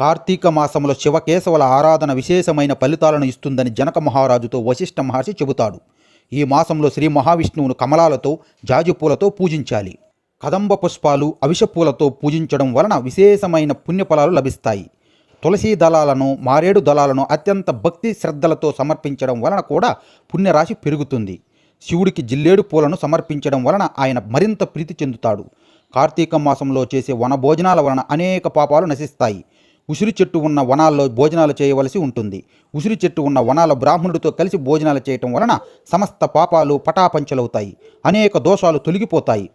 కార్తీక మాసంలో శివకేశవుల ఆరాధన విశేషమైన ఫలితాలను ఇస్తుందని జనక మహారాజుతో వశిష్ఠ మహర్షి చెబుతాడు. ఈ మాసంలో శ్రీ మహావిష్ణువును కమలాలతో జాజిపూలతో పూజించాలి. కదంబ పుష్పాలు అవిషపూలతో పూజించడం వలన విశేషమైన పుణ్యఫలాలు లభిస్తాయి. తులసీ దళాలను మారేడు దళాలను అత్యంత భక్తి శ్రద్ధలతో సమర్పించడం వలన కూడా పుణ్యరాశి పెరుగుతుంది. శివుడికి జిల్లేడు పూలను సమర్పించడం వలన ఆయన మరింత ప్రీతి చెందుతాడు. కార్తీక మాసంలో చేసే వన భోజనాల వలన అనేక పాపాలు నశిస్తాయి. ఉసిరి చెట్టు ఉన్న వనాల్లో భోజనాలు చేయవలసి ఉంటుంది. ఉసిరి చెట్టు ఉన్న వనాల బ్రాహ్మణుడితో కలిసి భోజనాలు చేయటం వలన సమస్త పాపాలు పటాపంచలవుతాయి. అనేక దోషాలు తొలగిపోతాయి.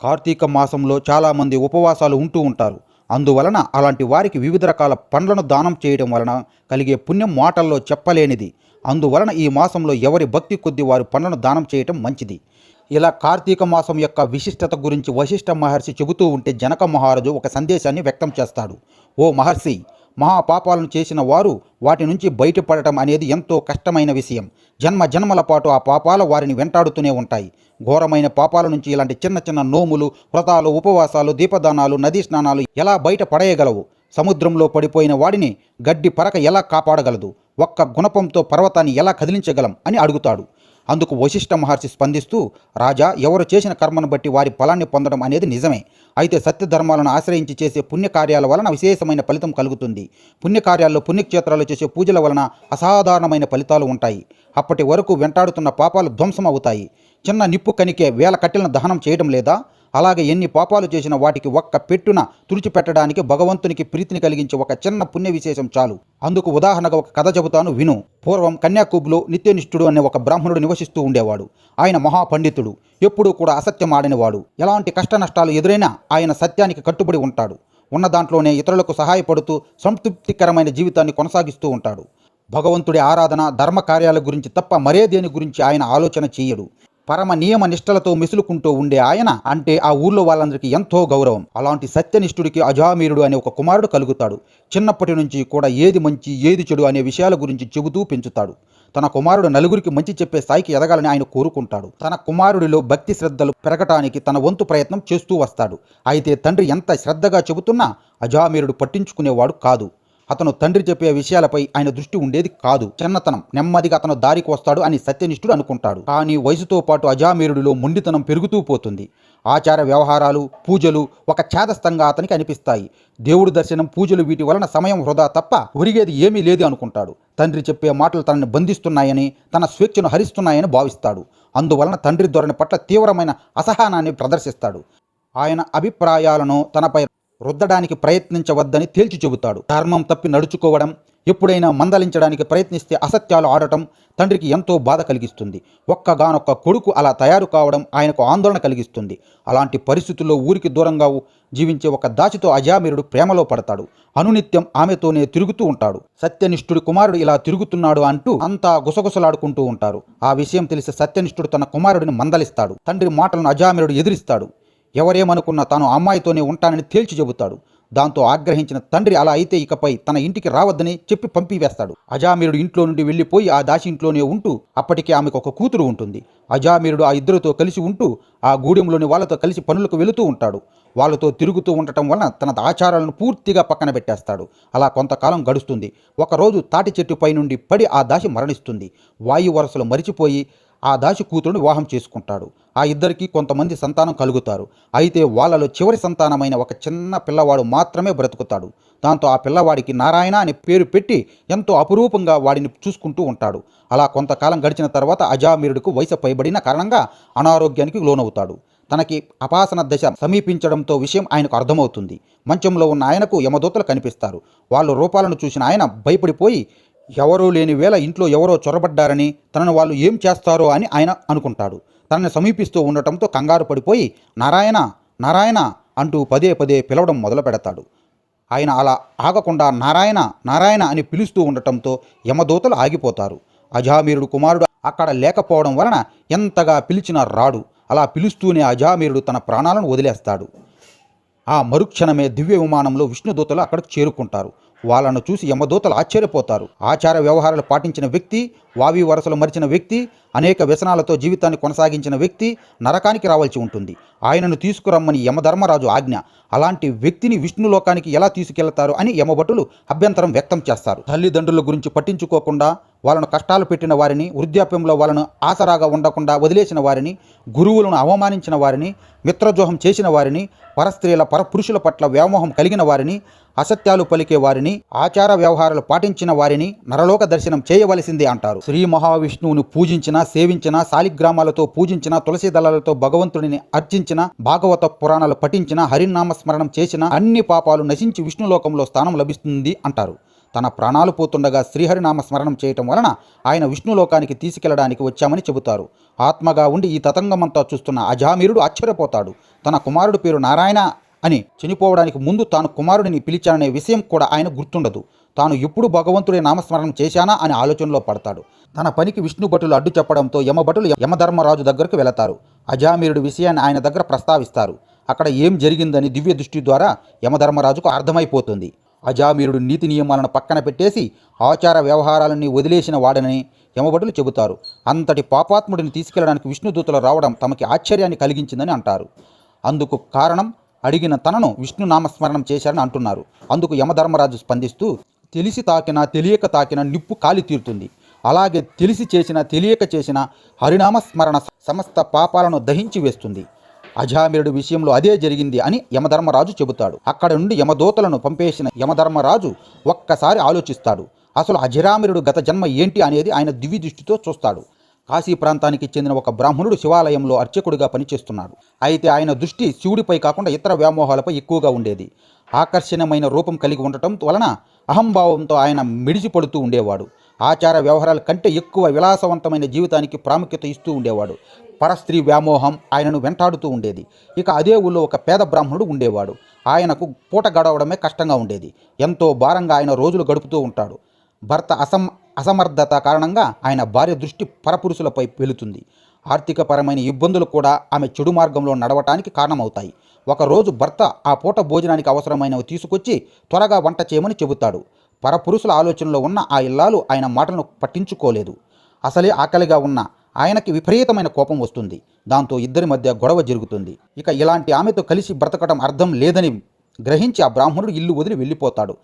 కార్తీక మాసంలో చాలామంది ఉపవాసాలు ఉంటూ ఉంటారు. అందువలన అలాంటి వారికి వివిధ రకాల పండ్లను దానం చేయడం వలన కలిగే పుణ్యం మాటల్లో చెప్పలేనిది. అందువలన ఈ మాసంలో ఎవరి భక్తి కొద్ది వారు పండ్లను దానం చేయటం మంచిది. ఇలా కార్తీక మాసం యొక్క విశిష్టత గురించి వశిష్ఠ మహర్షి చెబుతూ ఉంటే జనక మహారాజు ఒక సందేశాన్ని వ్యక్తం చేస్తాడు. ఓ మహర్షి మహాపాపాలను చేసిన వారు వాటి నుంచి బయటపడటం అనేది ఎంతో కష్టమైన విషయం. జన్మ జన్మల పాటు ఆ పాపాలు వారిని వెంటాడుతూనే ఉంటాయి. ఘోరమైన పాపాల నుంచి ఇలాంటి చిన్న చిన్న నోములు వ్రతాలు ఉపవాసాలు దీపదానాలు నదీ స్నానాలు ఎలా బయట పడేయగలవు? సముద్రంలో పడిపోయిన వాడిని గడ్డి పరక ఎలా కాపాడగలదు? ఒక్క గుణపంతో పర్వతాన్ని ఎలా కదిలించగలం? అని అడుగుతాడు. అందుకు వశిష్ఠ మహర్షి స్పందిస్తూ రాజా ఎవరు చేసిన కర్మను బట్టి వారి ఫలాన్ని పొందడం అనేది నిజమే. అయితే సత్యధర్మాలను ఆశ్రయించి చేసే పుణ్యకార్యాల వలన విశేషమైన ఫలితం కలుగుతుంది. పుణ్యకార్యాల్లో పుణ్యక్షేత్రాలు చేసే పూజల వలన అసాధారణమైన ఫలితాలు ఉంటాయి. అప్పటి వరకు వెంటాడుతున్న పాపాలు ధ్వంసం అవుతాయి చిన్న నిప్పు కనికే వేల కట్టెలను దహనం చేయడం లేదా? అలాగే ఎన్ని పాపాలు చేసిన వాటికి ఒక్క పెట్టున తుడిచిపెట్టడానికి భగవంతునికి ప్రీతిని కలిగించే ఒక చిన్న పుణ్య విశేషం చాలు. అందుకు ఉదాహరణగా ఒక కథ చెబుతాను విను. పూర్వం కన్యాకూబ్లో నిత్యనిష్ఠుడు అనే ఒక బ్రాహ్మణుడు నివసిస్తూ ఉండేవాడు. ఆయన మహాపండితుడు. ఎప్పుడూ కూడా అసత్యం ఆడినవాడు. ఎలాంటి కష్ట నష్టాలు ఎదురైనా ఆయన సత్యానికి కట్టుబడి ఉంటాడు. ఉన్న దాంట్లోనే ఇతరులకు సహాయపడుతూ సంతృప్తికరమైన జీవితాన్ని కొనసాగిస్తూ ఉంటాడు. భగవంతుడి ఆరాధన ధర్మ కార్యాల గురించి తప్ప మరే దేని గురించి ఆయన ఆలోచన చేయడు. పరమ నియమ నిష్టలతో మెసులుకుంటూ ఉండే ఆయన అంటే ఆ ఊర్లో వాళ్ళందరికీ ఎంతో గౌరవం. అలాంటి సత్యనిష్ఠుడికి అజామీరుడు అనే ఒక కుమారుడు కలుగుతాడు. చిన్నప్పటి నుంచి కూడా ఏది మంచి ఏది చెడు అనే విషయాల గురించి చెబుతూ పెంచుతాడు. తన కుమారుడు నలుగురికి మంచి చెప్పే స్థాయికి ఎదగాలని ఆయన కోరుకుంటాడు. తన కుమారుడిలో భక్తి శ్రద్ధలు పెరగటానికి తన వంతు ప్రయత్నం చేస్తూ వస్తాడు. అయితే తండ్రి ఎంత శ్రద్ధగా చెబుతున్నా అజామీరుడు పట్టించుకునేవాడు కాదు. అతను తండ్రి చెప్పే విషయాలపై ఆయన దృష్టి ఉండేది కాదు. చిన్నతనం నెమ్మదిగా అతను దారికి వస్తాడు అని సత్యనిష్ఠుడు అనుకుంటాడు. కానీ వయసుతో పాటు అజామీరుడిలో మొండితనం పెరుగుతూ పోతుంది. ఆచార వ్యవహారాలు పూజలు ఒక ఛేదస్థంగా అతనికి అనిపిస్తాయి. దేవుడు దర్శనం పూజలు వీటి వలన సమయం వృధా తప్ప ఒరిగేది ఏమీ లేదు అనుకుంటాడు. తండ్రి చెప్పే మాటలు తనని బంధిస్తున్నాయని తన స్వేచ్ఛను హరిస్తున్నాయని భావిస్తాడు. అందువలన తండ్రి ధోరణి పట్ల తీవ్రమైన అసహనాన్ని ప్రదర్శిస్తాడు. ఆయన అభిప్రాయాలను తనపై రుద్దడానికి ప్రయత్నించవద్దని తేల్చి చెబుతాడు. ధర్మం తప్పి నడుచుకోవడం ఎప్పుడైనా మందలించడానికి ప్రయత్నిస్తే అసత్యాలు ఆడటం తండ్రికి ఎంతో బాధ కలిగిస్తుంది. ఒక్కగానొక్క కొడుకు అలా తయారు కావడం ఆయనకు ఆందోళన కలిగిస్తుంది. అలాంటి పరిస్థితుల్లో ఊరికి దూరంగా జీవించే ఒక దాచితో అజామీరుడు ప్రేమలో పడతాడు. అనునిత్యం ఆమెతోనే తిరుగుతూ ఉంటాడు. సత్యనిష్ఠుడి కుమారుడు ఇలా తిరుగుతున్నాడు అంటూ అంతా గుసగుసలాడుకుంటూ ఉంటారు. ఆ విషయం తెలిసి సత్యనిష్ఠుడు తన కుమారుడిని మందలిస్తాడు. తండ్రి మాటలను అజామీరుడు ఎదిరిస్తాడు. ఎవరేమనుకున్నా తాను అమ్మాయితోనే ఉంటానని తేల్చి చెబుతాడు. దాంతో ఆగ్రహించిన తండ్రి అలా అయితే ఇకపై తన ఇంటికి రావద్దని చెప్పి పంపివేస్తాడు. అజామీరుడు ఇంట్లో నుండి వెళ్ళిపోయి ఆ దాసి ఇంట్లోనే ఉంటూ అప్పటికే ఆమెకు ఒక కూతురు ఉంటుంది. అజామీరుడు ఆ ఇద్దరితో కలిసి ఉంటూ ఆ గూడెంలోని వాళ్ళతో కలిసి పనులకు వెళుతూ ఉంటాడు. వాళ్ళతో తిరుగుతూ ఉండటం వలన తన ఆచారాలను పూర్తిగా పక్కన పెట్టేస్తాడు. అలా కొంతకాలం గడుస్తుంది. ఒకరోజు తాటి చెట్టుపై నుండి పడి ఆ దాసి మరణిస్తుంది. వాయు వరసలు మరిచిపోయి ఆ దాసి కూతురుని వివాహం చేసుకుంటాడు. ఆ ఇద్దరికి కొంతమంది సంతానం కలుగుతారు. అయితే వాళ్ళలో చివరి సంతానమైన ఒక చిన్న పిల్లవాడు మాత్రమే బ్రతుకుతాడు. దాంతో ఆ పిల్లవాడికి నారాయణ అనే పేరు పెట్టి ఎంతో అపురూపంగా వాడిని చూసుకుంటూ ఉంటాడు. అలా కొంతకాలం గడిచిన తర్వాత అజామీరుడికి వయసు పైబడిన కారణంగా అనారోగ్యానికి లోనవుతాడు. తనకి అపాసన దశ సమీపించడంతో విషయం ఆయనకు అర్థమవుతుంది. మంచంలో ఉన్న ఆయనకు యమదూతలు కనిపిస్తారు. వాళ్ళ రూపాలను చూసిన ఆయన భయపడిపోయి ఎవరూ లేని వేళ ఇంట్లో ఎవరో చొరబడ్డారని తనను వాళ్ళు ఏం చేస్తారో అని ఆయన అనుకుంటాడు. తనని సమీపిస్తూ ఉండటంతో కంగారు పడిపోయి నారాయణ నారాయణ అంటూ పదే పదే పిలవడం మొదలు పెడతాడు. ఆయన అలా ఆగకుండా నారాయణ నారాయణ అని పిలుస్తూ ఉండటంతో యమదూతలు ఆగిపోతారు. అజామీరుడు కుమారుడు అక్కడ లేకపోవడం వలన ఎంతగా పిలిచినా రాడు. అలా పిలుస్తూనే అజామీరుడు తన ప్రాణాలను వదిలేస్తాడు. ఆ మరుక్షణమే దివ్య విమానంలో విష్ణుదూతలు అక్కడికి చేరుకుంటారు. వాళ్ళను చూసి యమదూతలు ఆశ్చర్యపోతారు. ఆచార వ్యవహారాలు పాటించిన వ్యక్తి వావి వరసలు మరిచిన వ్యక్తి అనేక వ్యసనాలతో జీవితాన్ని కొనసాగించిన వ్యక్తి నరకానికి రావాల్సి ఉంటుంది. ఆయనను తీసుకురమ్మని యమధర్మరాజు ఆజ్ఞ అలాంటి వ్యక్తిని విష్ణులోకానికి ఎలా తీసుకెళ్తారు అని యమభటులు అభ్యంతరం వ్యక్తం చేస్తారు. తల్లిదండ్రుల గురించి పట్టించుకోకుండా వాళ్ళను కష్టాలు పెట్టిన వారిని వృద్ధాప్యంలో వాళ్ళను ఆసరాగా ఉండకుండా వదిలేసిన వారిని గురువులను అవమానించిన వారిని మిత్రద్రోహం చేసిన వారిని పరస్త్రీల పరపురుషుల పట్ల వ్యామోహం కలిగిన వారిని అసత్యాలు పలికే వారిని ఆచార వ్యవహారాలు పాటించిన వారిని నరలోక దర్శనం చేయవలసిందే అంటారు. శ్రీ మహావిష్ణువును పూజించిన సేవించిన శాలిగ్రామాలతో పూజించిన తులసి దళాలతో భగవంతుడిని అర్చించిన భాగవత పురాణాలు పఠించిన హరినామ స్మరణం చేసిన అన్ని పాపాలు నశించి విష్ణులోకంలో స్థానం లభిస్తుంది అంటారు. తన ప్రాణాలు పోతుండగా శ్రీహరినామ స్మరణం చేయటం వలన ఆయన విష్ణులోకానికి తీసుకెళ్ళడానికి వచ్చామని చెబుతారు. ఆత్మగా ఉండి ఈ తతంగమంతా చూస్తున్న అజామీరుడు ఆశ్చర్యపోతాడు. తన కుమారుడు పేరు నారాయణ అని చనిపోవడానికి ముందు తాను కుమారుడిని పిలిచాననే విషయం కూడా ఆయన గుర్తుండదు. తాను ఎప్పుడు భగవంతుడి నామస్మరణం చేశానా అనే ఆలోచనలో పడతాడు. తన పనికి విష్ణు భటులు అడ్డు చెప్పడంతో యమభటులు యమధర్మరాజు దగ్గరకు వెళతారు. అజామీరుడి విషయాన్ని ఆయన దగ్గర ప్రస్తావిస్తారు. అక్కడ ఏం జరిగిందని దివ్య దృష్టి ద్వారా యమధర్మరాజుకు అర్థమైపోతుంది. అజామీరుడు నీతి నియమాలను పక్కన పెట్టేసి ఆచార వ్యవహారాలన్నీ వదిలేసిన వాడని యమభటులు చెబుతారు. అంతటి పాపాత్ముడిని తీసుకెళ్ళడానికి విష్ణుదూతలు రావడం తమకి ఆశ్చర్యాన్ని కలిగించిందని అంటారు. అందుకు కారణం అడిగిన తనను విష్ణు నామస్మరణం చేశారని అంటున్నారు. అందుకు యమధర్మరాజు స్పందిస్తూ తెలిసి తాకినా తెలియక తాకినా నిప్పు కాలి తీరుతుంది. అలాగే తెలిసి చేసిన తెలియక చేసిన హరినామ స్మరణ సమస్త పాపాలను దహించి వేస్తుంది. అజామిరుడు విషయంలో అదే జరిగింది అని యమధర్మరాజు చెబుతాడు. అక్కడ నుండి యమదూతలను పంపేసిన యమధర్మరాజు ఒక్కసారి ఆలోచిస్తాడు. అసలు అజరామిరుడు గత జన్మ ఏంటి అనేది ఆయన దివ్య దృష్టితో చూస్తాడు. కాశీ ప్రాంతానికి చెందిన ఒక బ్రాహ్మణుడు శివాలయంలో అర్చకుడిగా పనిచేస్తున్నాడు. అయితే ఆయన దృష్టి శివుడిపై కాకుండా ఇతర వ్యామోహాలపై ఎక్కువగా ఉండేది. ఆకర్షణమైన రూపం కలిగి ఉండటం వలన అహంభావంతో ఆయన మిడిసిపడుతూ ఉండేవాడు. ఆచార వ్యవహారాల కంటే ఎక్కువ విలాసవంతమైన జీవితానికి ప్రాముఖ్యత ఇస్తూ ఉండేవాడు. పరస్త్రీ వ్యామోహం ఆయనను వెంటాడుతూ ఉండేది. ఇక అదే ఊళ్ళో ఒక పేద బ్రాహ్మణుడు ఉండేవాడు. ఆయనకు పూట గడవడమే కష్టంగా ఉండేది. ఎంతో భారంగా ఆయన రోజులు గడుపుతూ ఉంటాడు. భర్త అసం అసమర్థత కారణంగా ఆయన భార్య దృష్టి పరపురుషులపై వెళుతుంది ఆర్థికపరమైన ఇబ్బందులు కూడా ఆమె చెడు మార్గంలో నడవటానికి కారణమవుతాయి. ఒకరోజు భర్త ఆ పూట భోజనానికి అవసరమైనవి తీసుకొచ్చి త్వరగా వంట చేయమని చెబుతాడు. పరపురుషుల ఆలోచనలో ఉన్న ఆ ఇల్లాలు ఆయన మాటలను పట్టించుకోలేదు. అసలే ఆకలిగా ఉన్న ఆయనకి విపరీతమైన కోపం వస్తుంది. దాంతో ఇద్దరి మధ్య గొడవ జరుగుతుంది. ఇక ఇలాంటి ఆమెతో కలిసి బ్రతకడం అర్థం లేదని గ్రహించి ఆ బ్రాహ్మణుడు ఇల్లు వదిలి వెళ్ళిపోతాడు.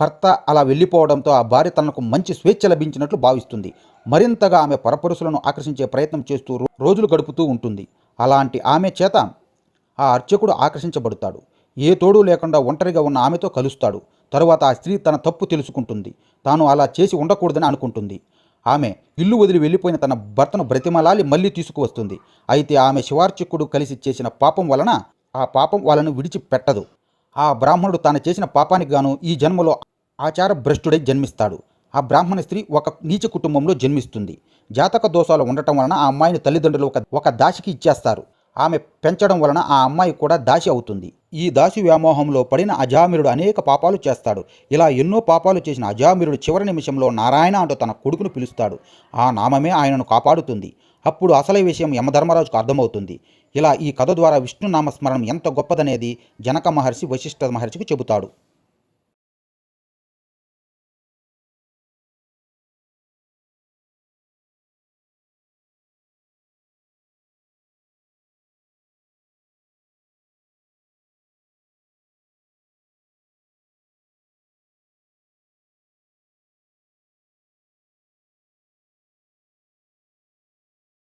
భర్త అలా వెళ్ళిపోవడంతో ఆ భార్య తనకు మంచి స్వేచ్ఛ లభించినట్లు భావిస్తుంది. మరింతగా ఆమె పరపురుషులను ఆకర్షించే ప్రయత్నం చేస్తూ రోజులు గడుపుతూ ఉంటుంది. అలాంటి ఆమె చేత ఆ అర్చకుడు ఆకర్షించబడతాడు. ఏ తోడు లేకుండా ఒంటరిగా ఉన్న ఆమెతో కలుస్తాడు. తరువాత ఆ స్త్రీ తన తప్పు తెలుసుకుంటుంది. తాను అలా చేసి ఉండకూడదని అనుకుంటుంది. ఆమె ఇల్లు వదిలి వెళ్ళిపోయిన తన భర్తను బ్రతిమలాలి మళ్ళీ తీసుకువస్తుంది. అయితే ఆమె శివార్చకుడు కలిసి చేసిన పాపం వలన ఆ పాపం వాళ్ళను విడిచిపెట్టదు. ఆ బ్రాహ్మణుడు తాను చేసిన పాపానికి గాను ఈ జన్మలో ఆచార భ్రష్టుడై జన్మిస్తాడు. ఆ బ్రాహ్మణ స్త్రీ ఒక నీచ కుటుంబంలో జన్మిస్తుంది. జాతక దోషాలు ఉండటం వలన ఆ అమ్మాయిని తల్లిదండ్రులు ఒక ఒక దాసికి ఇచ్చేస్తారు. ఆమె పెంచడం వలన ఆ అమ్మాయి కూడా దాసి అవుతుంది. ఈ దాసి వ్యామోహంలో పడిన అజామిరుడు అనేక పాపాలు చేస్తాడు. ఇలా ఎన్నో పాపాలు చేసిన అజామిరుడు చివరి నిమిషంలో నారాయణ అంటూ తన కొడుకును పిలుస్తాడు. ఆ నామమే ఆయనను కాపాడుతుంది. అప్పుడు అసలు విషయం యమధర్మరాజుకు అర్థమవుతుంది. ఇలా ఈ కథ ద్వారా విష్ణు నామస్మరణం ఎంత గొప్పదనేది జనక మహర్షి వశిష్ఠ మహర్షికి చెబుతాడు.